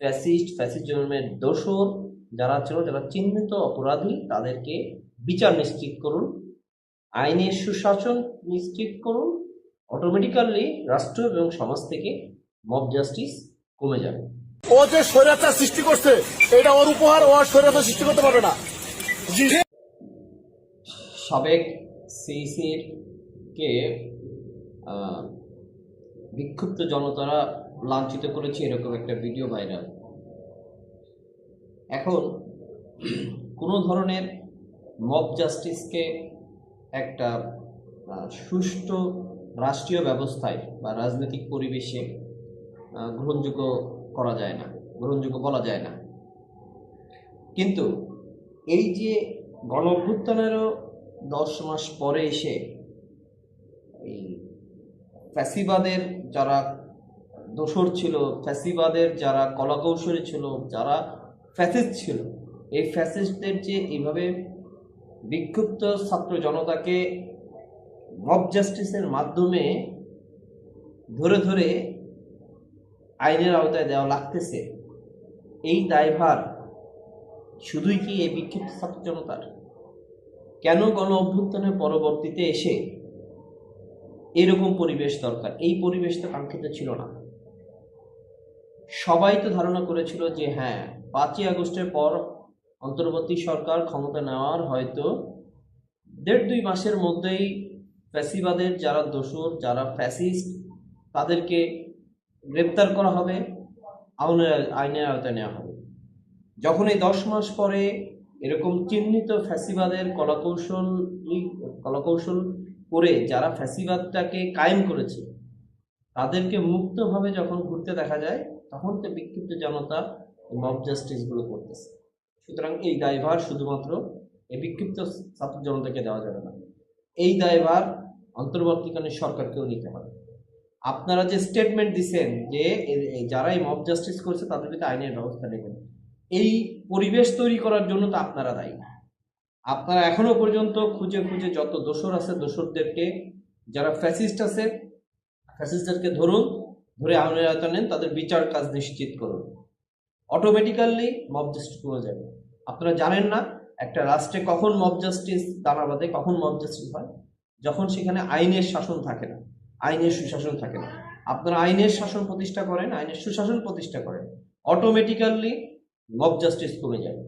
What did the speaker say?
Fascist ফ্যাসিজমের দোষর যারা ছিল যারা চিহ্নিত অপরাধী তাদেরকে বিচার নিশ্চিত করুন আইনের সুশাসন নিশ্চিত করুন অটোমেটিক্যালি রাষ্ট্র এবং সমাজ থেকে মব জাস্টিস কমে যাবে। ও যে স্বৈরাচার সৃষ্টি করছে এটা ওর উপহার ও স্বৈরাচার সৃষ্টি করতে পারবে না। সাবেক সিইসির কে বিক্ষুব্ধ জনতারা লাঞ্ছিত করেছে, এরকম একটা ভিডিও ভাইরাল এখন, কোনো ধরনের মব জাস্টিসকে একটা সুষ্ঠু রাষ্ট্রীয় ব্যবস্থায় বা রাজনৈতিক পরিবেশে গ্রহণযোগ্য করা যায় না, গ্রহণযোগ্য বলা যায় না। কিন্তু, এই যে গণ অভ্যুত্থানেরও দশ মাস পরে এসে, এই ফ্যাসিবাদের যারা দোসর ছিল, ফ্যাসিবাদের যারা কলাকৌশলী ছিল, যারা ফ্যাসিস্ট ছিল। এই ফ্যাসিস্টদের যে এইভাবে বিক্ষুব্ধ ছাত্র জনতাকে মব জাস্টিসের মাধ্যমে ধরে ধরে আইনের আওতায় দেওয়া লাগতেছে, এই দায়ভার শুধুই কি এই বিক্ষিপ্ত ছাত্র জনতার? কেন গণ অভ্যুত্থানের পরবর্তীতে এসে এরকম পরিবেশ দরকার? এই পরিবেশটা কাঙ্ক্ষিত ছিল না। সবাই তো ধারণা করেছিল যে হ্যাঁ পাঁচই আগস্টের পর অন্তর্বর্তী সরকার ক্ষমতা নেওয়ার হয়তো দেড় দুই মাসের মধ্যেই ফ্যাসিবাদের যারা দোষর, যারা ফ্যাসিস্ট, তাদেরকে গ্রেপ্তার করা হবে, আইনের আইনের আওতায় নেওয়া হবে। যখন এই দশ মাস পরে এরকম চিহ্নিত ফ্যাসিবাদের কলাকৌশল কলাকৌশল করে যারা ফ্যাসিবাদটাকে কায়েম করেছে তাদেরকে মুক্তভাবে যখন ঘুরতে দেখা যায়, তখন তো বিক্ষিপ্ত জনতা মব জাস্টিসগুলো করতেছে। সুতরাং এই দায়ভার শুধুমাত্র এই বিক্ষিপ্ত ছাত্র জনতাকে দেওয়া যাবে না। এই দায়ভার অন্তর্বর্তীকালীন সরকারকেও নিতে হবে। আপনারা যে স্টেটমেন্ট দিচ্ছেন যে যারা এই মব জাস্টিস করছে, তাদের বিরুদ্ধে আইনের ব্যবস্থা নেবেন। এই পরিবেশ তৈরি করার জন্য তো আপনারা দায়ী। আপনারা এখনও পর্যন্ত খুঁজে খুঁজে যত দোসর আছে দোসরদেরকে যারা ফ্যাসিস্ট আছে ফ্যাসিস্টদেরকে ধরুন, ধরে আইনের আয়তা নেন, তাদের বিচার কাজ নিশ্চিত করুন। অটোমেটিক্যালি মব জাস্টিস কমে যাবে। আপনারা জানেন না, একটা রাষ্ট্রে কখন মব জাস্টিস দানা কখন মব জাস্টিস হয়? যখন সেখানে আইনের শাসন থাকে না, আইনের সুশাসন থাকে না। আপনারা আইনের শাসন প্রতিষ্ঠা করেন, আইনের সুশাসন প্রতিষ্ঠা করেন। অটোমেটিক্যালি মব জাস্টিস কমে যাবে